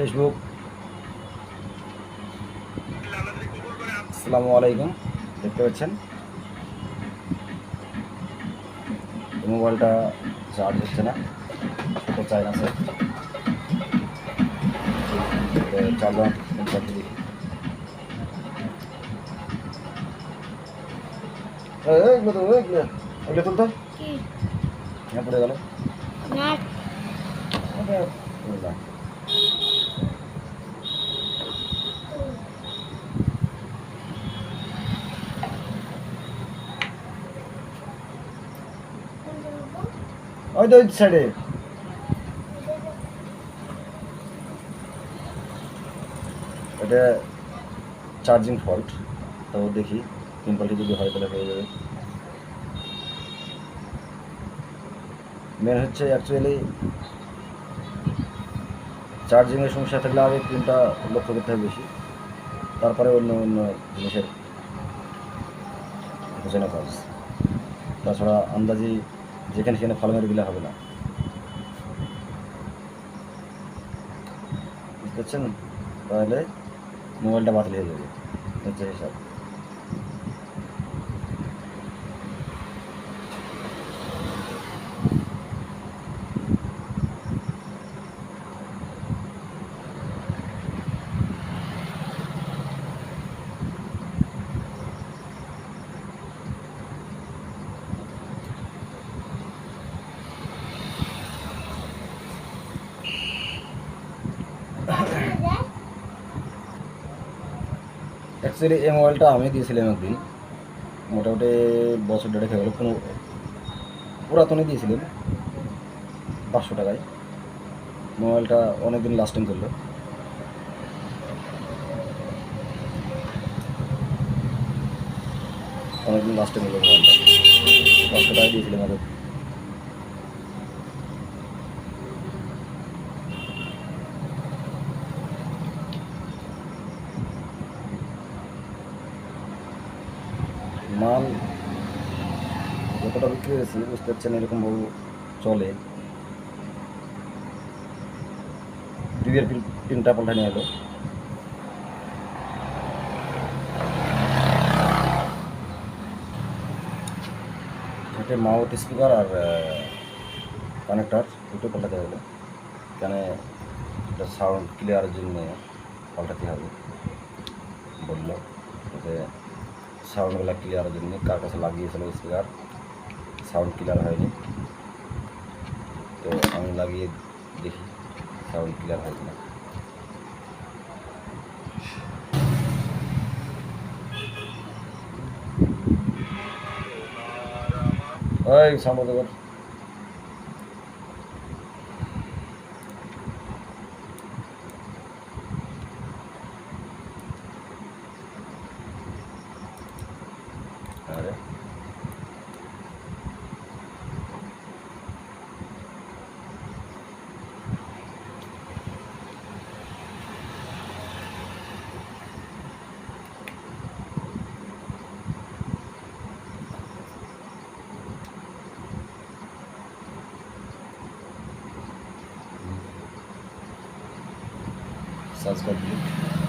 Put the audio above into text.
Facebook আসসালামু আলাইকুম দেখতে পাচ্ছেন? মোবাইলটা চার্জ হচ্ছে না ছোটো চার্জ আছে চার্জ চার্জ দেখি এই, এই, এগুলো তো এগুলো এগুলো তুলতো? পড়ে গেল। ওই তো ওই সাইডে এটা চার্জিং ফল্ট তো দেখি তিন পাল্টি যদি হয় তাহলে হয়ে যাবে। মেন হচ্ছে অ্যাকচুয়ালি চার্জিংয়ের সমস্যা থাকলে আগে পিনটা লক্ষ্য করতে হবে বেশি। তারপরে অন্য অন্য জিনিসের বোঝানো কাজ তাছাড়া আন্দাজি যেখানে সেখানে ফল মেরে দিলে হবে না। বুঝতে পারছেন? তাহলে মোবাইলটা বাতিল হয়ে যাবে। হচ্ছে অ্যাকচুয়ালি এই মোবাইলটা আমি দিয়েছিলাম একদিন। মোটামুটি বছর দেড়েক খেয়ে গেলো, কোনো পুরাতনই দিয়েছিলেন পাঁচশো টাকায়। মোবাইলটা অনেকদিন লাস্টিং করল। অনেকদিন লাস্টিং করল মোবাইলটা পাঁচশো টাকায় দিয়েছিলাম আগে মাল যতটা বিক্রি হয়েছে, বুঝতে পারছেন এরকম ভাবে চলে। দুইয়ের তিনটা পাল্টা নিয়ে এলো। এটা মাউথ স্পিকার আর কানেক্টার দুটো পাল্টাতে হলো। কেন এটা সাউন্ড ক্লিয়ারের জন্য পাল্টাতে হবে। বলল যে সাউন্ডগুলো ক্লিয়ারের জন্য কার কাছে লাগিয়েছিল স্পিকার সাউন্ড ক্লিয়ার হয়নি তো আমি লাগিয়ে দেখি সাউন্ড ক্লিয়ার হয় কিনা ওই সাউন্ড Estados Unidos.